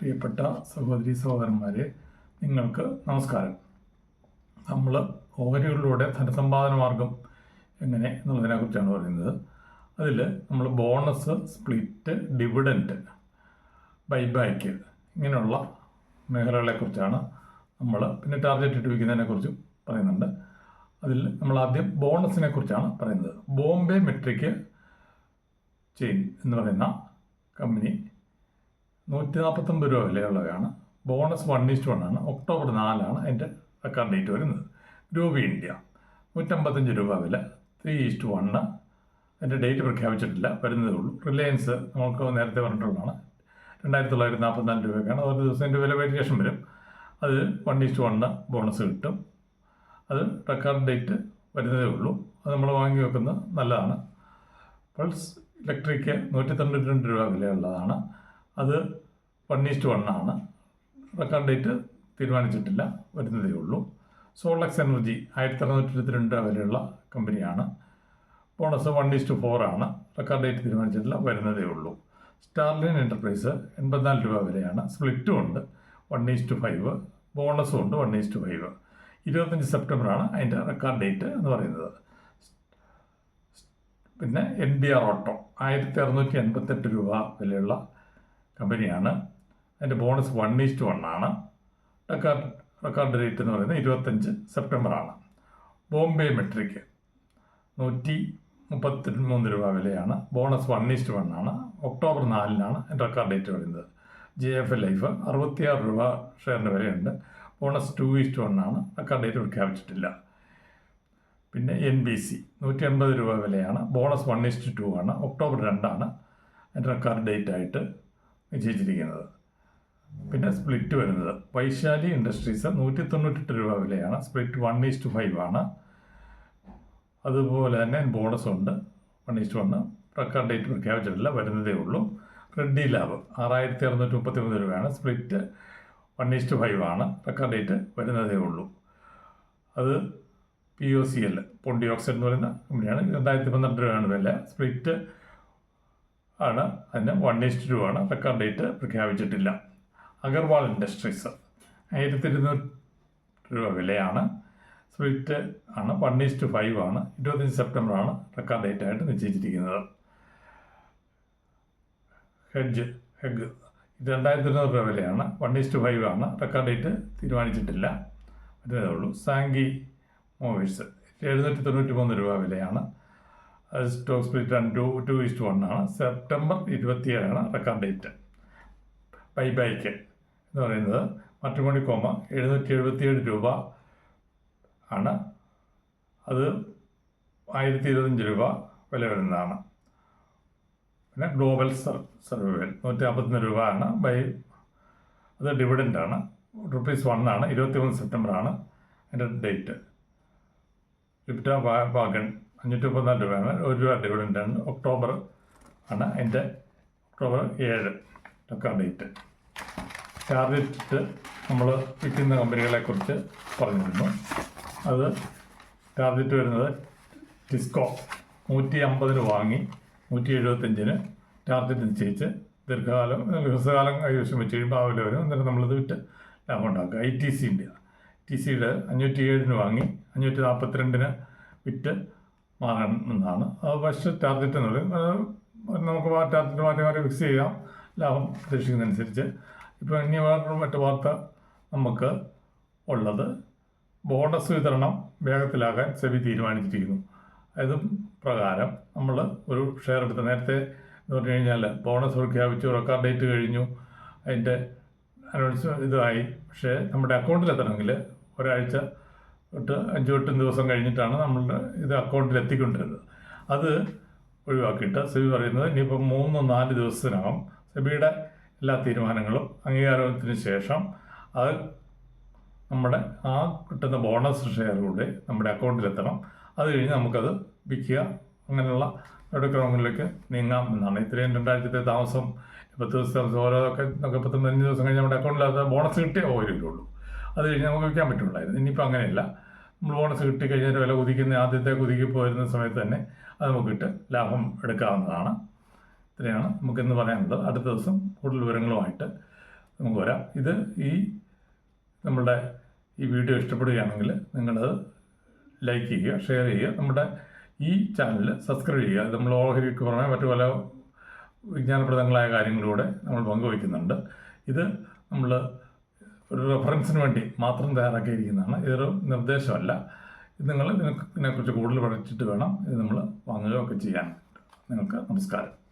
പ്രിയപ്പെട്ട സഹോദരി സഹോദരന്മാരെ നിങ്ങൾക്ക് നമസ്കാരം. നമ്മൾ ഓഹരികളിലൂടെ ധനസമ്പാദന മാർഗം എങ്ങനെ എന്നുള്ളതിനെക്കുറിച്ചാണ് പറയുന്നത്. അതിൽ നമ്മൾ ബോണസ് സ്പ്ലിറ്റ് ഡിവിഡന്റ് ബൈബാക്ക് ഇങ്ങനെയുള്ള മേഖലകളെക്കുറിച്ചാണ് നമ്മൾ പിന്നെ ടാർഗറ്റ് വയ്ക്കുന്നതിനെക്കുറിച്ചും പറയുന്നുണ്ട്. അതിൽ നമ്മൾ ആദ്യം ബോണസിനെ കുറിച്ചാണ് പറയുന്നത്. ബോംബെ മെട്രിക് ചെയിൻ എന്ന് പറയുന്ന കമ്പനി നൂറ്റി നാൽപ്പത്തൊമ്പത് രൂപ വിലയുള്ളതാണ്. Bonus one is to one ആണ്. ഒക്ടോബർ നാലാണ് അതിന്റെ റെക്കോർഡ് ഡേറ്റ് വരുന്നത്. രൂപ ഇന്ത്യ നൂറ്റമ്പത്തഞ്ച് രൂപ വില. ത്രീ ഈസ്റ്റ് വണ്ണ് അതിന്റെ ഡേറ്റ് പ്രഖ്യാപിച്ചിട്ടില്ല. വരുന്നതേ ഉള്ളൂ. റിലയൻസ് നമുക്ക് നേരത്തെ പറഞ്ഞിട്ടുള്ളതാണ്. രണ്ടായിരത്തി തൊള്ളായിരത്തി നാൽപ്പത്തിനാല് രൂപയ്ക്കാണ്. ഒരു ദിവസം എന്റെ വില വേരിയേഷൻ വരും. അത് വൺ ഈസ്റ്റ് വണ്ണ് ബോണസ് കിട്ടും. അത് റെക്കാർഡ് ഡേറ്റ് വരുന്നതേ ഉള്ളൂ. അത് നമ്മൾ വാങ്ങി വെക്കുന്നത് നല്ലതാണ്. പൾസ് ഇലക്ട്രിക്ക് നൂറ്റി തൊണ്ണൂറ്റി രണ്ട് രൂപ വിലയുള്ളതാണ്. അത് വൺ ഈസ്റ്റ് വൺ ആണ്. റെക്കോർഡ് ഡേറ്റ് തീരുമാനിച്ചിട്ടില്ല വരുന്നതേ ഉള്ളൂ. സോളക്സ് എനർജി ആയിരത്തി അറുന്നൂറ്റി ഇരുപത്തിരണ്ട് രൂപ വിലയുള്ള കമ്പനിയാണ് bonus one is to four ആണ്. റെക്കോർഡ് ഡേറ്റ് തീരുമാനിച്ചിട്ടില്ല വരുന്നതേ ഉള്ളൂ. സ്റ്റാർലിൻ എന്റർപ്രൈസ് എൺപത്തിനാല് രൂപ വിലയാണ് സ്പ്ലിറ്റും ഉണ്ട് വൺ ഈസ്റ്റ് ഫൈവ് ബോണസും ഉണ്ട് വൺ ഈസ്റ്റ് ഫൈവ് ഇരുപത്തഞ്ച് സെപ്റ്റംബറാണ് അതിന്റെ റെക്കോർഡ് ഡേറ്റ് എന്ന് പറയുന്നത്. പിന്നെ എൻ ബി ആർ ഓട്ടോ ആയിരത്തി അറുന്നൂറ്റി എൺപത്തെട്ട് രൂപ വിലയുള്ള കമ്പനിയാണ്. അതിന്റെ bonus one is to one ആണ്. റെക്കോർഡ് റെക്കോർഡ് ഡേറ്റ് എന്ന് പറയുന്നത് ഇരുപത്തഞ്ച് സെപ്റ്റംബറാണ് ബോംബെ മെട്രിക് നൂറ്റി മുപ്പത്തി മൂന്ന് രൂപ വിലയാണ്. Bonus one is to one ആണ്. ഒക്ടോബർ നാലിനാണ് റെക്കോർഡ് ഡേറ്റ് വരുന്നത്. ജെ എഫ് എ ലൈഫ് അറുപത്തിയാറ് രൂപ ഷെയറിന്റെ വിലയുണ്ട്. Bonus two is to one ആണ്. റെക്കോർഡ് ഡേറ്റ് പ്രഖ്യാപിച്ചിട്ടില്ല. പിന്നെ എൻ ബി സി നൂറ്റി എൺപത് രൂപ വിലയാണ്. Bonus one is to two ആണ്. ഒക്ടോബർ രണ്ടാണ്. അതിന്റെ റെക്കോർഡ് ഡേറ്റ് ആയിട്ട് നിശ്ചയിച്ചിരിക്കുന്നത്. പിന്നെ സ്പ്ലിറ്റ് വരുന്നത്. വൈശാലി ഇൻഡസ്ട്രീസ് നൂറ്റി തൊണ്ണൂറ്റെട്ട് രൂപ വിലയാണ്. സ്പ്ലിറ്റ് വൺ ഈസ്റ്റ് ഫൈവ് ആണ്. അതുപോലെ തന്നെ ബോണസ് ഉണ്ട്. One is to one record date പ്രഖ്യാപിച്ചിട്ടില്ല. വരുന്നതേ ഉള്ളൂ. റെഡി ലാബ് ആറായിരത്തി അറുന്നൂറ്റി മുപ്പത്തി മൂന്ന് രൂപയാണ് split one is to five ആണ്. റെക്കോർഡ് ഡേറ്റ് വരുന്നതേ ഉള്ളൂ. അത് P O C L Pondy oxide എന്ന് പറയുന്ന കമ്പനിയാണ് രണ്ടായിരത്തി പന്ത്രണ്ട് രൂപയാണ് വില. സ്പ്ലിറ്റ് ആണ്. അതിന് വൺ ഈസ്റ്റ് ടു ആണ്. റെക്കോർഡ് ഡേറ്റ് പ്രഖ്യാപിച്ചിട്ടില്ല. അഗർവാൾ ഇൻഡസ്ട്രീസ്. ആയിരത്തി ഇരുന്നൂറ് രൂപ വിലയാണ്. സ്പ്ലിറ്റ് ആണ്. വൺ ഈസ്റ്റ് ഫൈവ് ആണ്. ഇരുപത്തഞ്ച് സെപ്റ്റംബറാണ് റെക്കോർഡ് ഡേറ്റ് ആയിട്ട് നിശ്ചയിച്ചിരിക്കുന്നത്. ഹെഡ്ജ് ഹെഗ് ഇത് രണ്ടായിരത്തി ഇരുന്നൂറ് രൂപ വിലയാണ്. വൺ ഈസ്റ്റ് ഫൈവ് ആണ്. റെക്കോർഡ് ഡേറ്റ് തീരുമാനിച്ചിട്ടില്ല. വരുന്നതേ ഉള്ളൂ. സാങ്കി മൂവീസ് എഴുന്നൂറ്റി തൊണ്ണൂറ്റി മൂന്ന് രൂപ വിലയാണ് stock split and two two is to one ആണ്. സെപ്റ്റംബർ ഇരുപത്തിയേഴാണ് റെക്കോർഡ് ഡേറ്റ് ബൈബൈക്ക് എന്ന് പറയുന്നത് മറ്റുമണി കോമ എഴുന്നൂറ്റി എഴുപത്തിയേഴ് രൂപ ആണ്. അത് ആയിരത്തി ഇരുപത്തഞ്ച് രൂപ വില വരുന്നതാണ്. പിന്നെ ഗ്ലോബൽ സർ സർവൈവൽ നൂറ്റി അമ്പത്തൊന്ന് രൂപ ആണ്. ബൈ അത് ഡിവിഡന്റ് ആണ്. റുപ്പീസ് വൺ ആണ്. ഇരുപത്തി മൂന്ന് സെപ്റ്റംബർ ആണ് അതിന്റെ ഡേറ്റ്. ലിപ്റ്റ വാഗൺ അഞ്ഞൂറ്റി മുപ്പത്തിനാല് രൂപയാണ്. ഒരു രൂപ ഡിവിഡന്റ് ആണ്. ഒക്ടോബർ ആണ് അതിന്റെ ഒക്ടോബർ ഏഴ് ഒക്കെ ഡേറ്റ്. ടാർഗറ്റ് നമ്മൾ വിൽക്കുന്ന കമ്പനികളെക്കുറിച്ച് പറഞ്ഞിരുന്നു. അത് ടാർഗറ്റ് വരുന്നത് ടിസ്കോ നൂറ്റി അമ്പതിന് വാങ്ങി നൂറ്റി എഴുപത്തഞ്ചിന് ടാർഗറ്റ് നിശ്ചയിച്ച് ദീർഘകാലം ദിവസകാലം കൈവശം വെച്ച് കഴിയുമ്പോൾ ആ വരും. എന്നിട്ട് നമ്മളിത് വിറ്റ് ലാഭം ഉണ്ടാക്കുക ഐ ടി സിന്റെ ടി സിയുടെ അഞ്ഞൂറ്റി ഏഴിന് വാങ്ങി അഞ്ഞൂറ്റി നാൽപ്പത്തിരണ്ടിന് വിറ്റ് മാറണമെന്നാണ് അത് പക്ഷേ ടാർഗറ്റ് എന്നുള്ളത് നമുക്ക് ടാർഗറ്റ് മാറ്റി മാറ്റി ഫിക്സ് ചെയ്യാം. ലാഭം പ്രതീക്ഷിക്കുന്നതനുസരിച്ച് ഇപ്പോൾ ഇനി വേറൊരു മറ്റു വാർത്ത നമുക്ക് ഉള്ളത്. ബോണസ് വിതരണം വേഗത്തിലാക്കാൻ സെബി തീരുമാനിച്ചിരിക്കുന്നു. അത് പ്രകാരം നമ്മൾ ഒരു ഷെയർ എടുത്ത് നേരത്തെ എന്ന് പറഞ്ഞു കഴിഞ്ഞാൽ ബോണസ് പ്രഖ്യാപിച്ചു റെക്കോർഡ് ഡേറ്റ് കഴിഞ്ഞു അതിന്റെ അനൗൺസ് ഇതായി. പക്ഷേ നമ്മുടെ അക്കൗണ്ടിൽ എത്തണമെങ്കിൽ ഒരാഴ്ച തൊട്ട് അഞ്ച് എട്ടും ദിവസം കഴിഞ്ഞിട്ടാണ് നമ്മളുടെ ഇത് അക്കൗണ്ടിൽ എത്തിക്കൊണ്ടിരുന്നത്. അത് ഒഴിവാക്കിയിട്ട് സെബി പറയുന്നത് ഇനിയിപ്പോൾ മൂന്ന് നാല് ദിവസത്തിനകം സെബിയുടെ എല്ലാ തീരുമാനങ്ങളും അംഗീകാരത്തിന് ശേഷം അത് നമ്മുടെ ആ കിട്ടുന്ന ബോണസ് ഷെയറിലൂടെ നമ്മുടെ അക്കൗണ്ടിലെത്തണം. അത് കഴിഞ്ഞ് നമുക്കത് വിൽക്കുക. അങ്ങനെയുള്ള നടപടിക്രമങ്ങളിലേക്ക് നീങ്ങാം എന്നാണ്. ഇത്രയും രണ്ടാഴ്ചത്തെ താമസം പത്ത് ദിവസത്തെ ഓരോ ഒക്കെ പത്ത് പതിനഞ്ച് ദിവസം കഴിഞ്ഞ് നമ്മുടെ അക്കൗണ്ടിൽ അത് ബോണസ് കിട്ടിയേ പോരുള്ളൂ അത് കഴിഞ്ഞ് നമുക്ക് വിൽക്കാൻ പറ്റുള്ളായിരുന്നു. ഇനിയിപ്പോൾ അങ്ങനെയല്ല. നമ്മൾ ബോണസ് കിട്ടി കഴിഞ്ഞാൽ വില കുതിക്കുന്ന ആദ്യത്തെ കുതിക്കി പോയിരുന്ന സമയത്ത് തന്നെ അത് നമുക്കിട്ട് ലാഭം എടുക്കാവുന്നതാണ്. ഇത്രയാണ് നമുക്കിന്ന് പറയാനുള്ളത്. അടുത്ത ദിവസം കൂടുതൽ വിവരങ്ങളുമായിട്ട് നമുക്ക് വരാം. ഇത് ഈ നമ്മളുടെ ഈ വീഡിയോ ഇഷ്ടപ്പെടുകയാണെങ്കിൽ നിങ്ങളത് ലൈക്ക് ചെയ്യുക ഷെയർ ചെയ്യുക. നമ്മുടെ ഈ ചാനൽ സബ്സ്ക്രൈബ് ചെയ്യുക. നമ്മൾ ഓഹരിക്ക് പുറമെ മറ്റു പല വിജ്ഞാനപ്രദങ്ങളായ കാര്യങ്ങളിലൂടെ നമ്മൾ പങ്കുവയ്ക്കുന്നുണ്ട്. ഇത് നമ്മൾ ഒരു റെഫറൻസിന് വേണ്ടി മാത്രം തയ്യാറാക്കിയിരിക്കുന്നതാണ്. ഇതൊരു നിർദ്ദേശമല്ല. ഇത് നിങ്ങൾ ഇതിനെ ഇതിനെക്കുറിച്ച് കൂടുതൽ പഠിച്ചിട്ട് വേണം ഇത് നമ്മൾ വാങ്ങുകയൊക്കെ ചെയ്യാൻ. നിങ്ങൾക്ക് നമസ്കാരം.